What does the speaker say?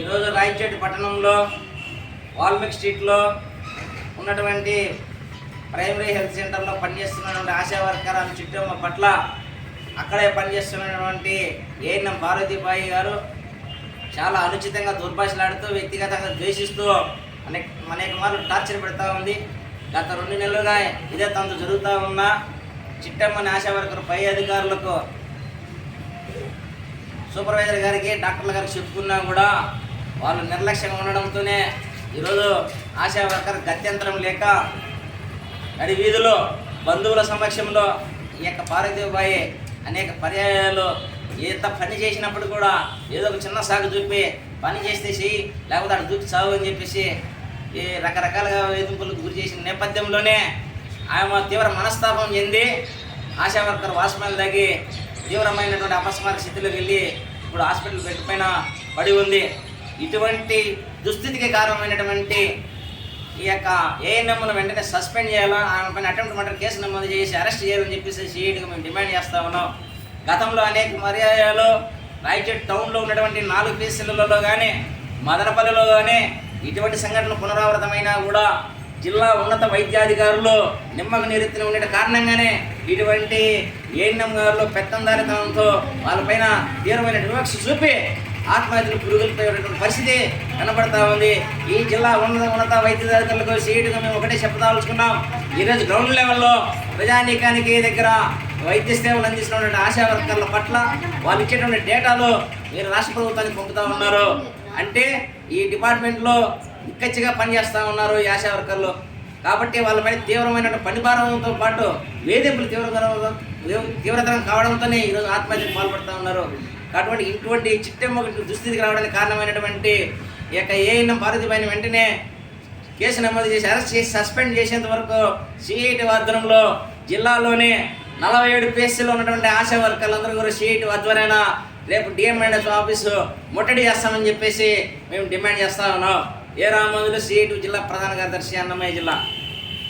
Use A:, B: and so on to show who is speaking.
A: ఈరోజు రాయచేటి పట్టణంలో వాల్మీకి స్ట్రీట్లో ఉన్నటువంటి ప్రైమరీ హెల్త్ సెంటర్లో పనిచేస్తున్నటువంటి ఆశా వర్కర్ ఆమె చిట్టమ్మ పట్ల అక్కడే పనిచేస్తున్నటువంటి ఏఎన్ఎం భారతీబాయి గారు చాలా అనుచితంగా దుర్భాషలాడుతూ వ్యక్తిగతంగా ద్వేషిస్తూ అనేక అనేక మార్లు టార్చర్ పెడతా ఉంది. గత రెండు నెలలుగా ఇదే తంతు జరుగుతూ ఉన్నా చిట్టమ్మని ఆశా వర్కర్ పై అధికారులకు సూపర్వైజర్ గారికి డాక్టర్ల గారికి చెప్పుకున్నా కూడా వాళ్ళు నిర్లక్ష్యంగా ఉండడంతోనే ఈరోజు ఆశా వర్కర్ గత్యంతరం లేక నడి వీధిలో బంధువుల సమక్షంలో ఈ యొక్క పార్వతీబాయి అనేక పర్యాయాలు ఎంత పని చేసినప్పుడు కూడా ఏదో ఒక చిన్న సాగు చూపి పని చేస్తే చెయ్యి లేకపోతే అటు చూపి చావు అని చెప్పేసి ఈ రకరకాలుగా వేధింపులకు గురి చేసిన నేపథ్యంలోనే ఆమె తీవ్ర మనస్తాపం చెంది ఆశా వర్కర్ వాచ్మెన్ తగ్గి తీవ్రమైనటువంటి అపస్మార స్థితిలోకి వెళ్ళి ఇప్పుడు హాస్పిటల్ బెడ్ పడి ఉంది. ఇటువంటి దుస్థితికి కారణమైనటువంటి ఈ యొక్క ఏఎన్ఎంను వెంటనే సస్పెండ్ చేయాలా? ఆమె పైన అటెంప్ట్ మర్డర్ కేసు నమోదు చేసి అరెస్ట్ చేయాలని చెప్పేసి సిఐడిగా మేము డిమాండ్ చేస్తా ఉన్నాం. గతంలో అనేక మర్యాదలు రాయచోటి టౌన్లో ఉన్నటువంటి నాలుగు పీసీలలో కానీ మదనపల్లిలో కానీ ఇటువంటి సంఘటన పునరావృతమైనా కూడా జిల్లా ఉన్నత వైద్యాధికారులు నిమ్మక నీరెత్తిన ఉండే కారణంగానే ఇటువంటి ఏఎన్ఎం గారులు పెత్తందారితనంతో వాళ్ళపైన తీవ్రమైన వివక్ష చూపి ఆత్మహత్యలు పురుగులతో పరిస్థితి కనబడతా ఉంది. ఈ జిల్లా ఉన్నత ఉన్నత వైద్యాధికారులకు సీటుగా మేము ఒకటే చెప్పదలుచుకున్నాం. ఈరోజు గ్రౌండ్ లెవెల్లో ప్రజానీకానికి దగ్గర వైద్య సేవలు అందిస్తున్నటువంటి ఆశా వర్కర్ల పట్ల వాళ్ళు ఇచ్చేటువంటి డేటాలు మీరు రాష్ట్ర ప్రభుత్వానికి పంపుతా ఉన్నారు. అంటే ఈ డిపార్ట్మెంట్లో నిక్కచ్చిగా పనిచేస్తూ ఉన్నారు ఈ ఆశా వర్కర్లు. కాబట్టి వాళ్ళపై తీవ్రమైన పనిభారంతో పాటు వేధింపులు తీవ్రతరం తీవ్రతరం కావడంతోనే ఈరోజు ఆత్మహత్యకు పాల్పడుతూ ఉన్నారు. అటువంటి ఇటువంటి చిట్టెమ్మ దుస్థితికి రావడానికి కారణమైనటువంటి ఈ యొక్క ఏఎన్ఎం భారతీయమైన వెంటనే కేసు నమోదు చేసి అరెస్ట్ చేసి సస్పెండ్ చేసేంత వరకు సిఐటి ఆధ్వర్యంలో జిల్లాలోనే నలభై ఏడు పేసీలో ఉన్నటువంటి ఆశా వర్కర్లందరూ కూడా సిఐటి ఆధ్వర్యాన రేపు డిఎంఎండ్ఎస్ ఆఫీసు ముట్టడి చేస్తామని చెప్పేసి మేము డిమాండ్ చేస్తా ఉన్నాం. ఏ రామందులు సిఐటి జిల్లా ప్రధాన కార్యదర్శి అన్నమయ్య జిల్లా.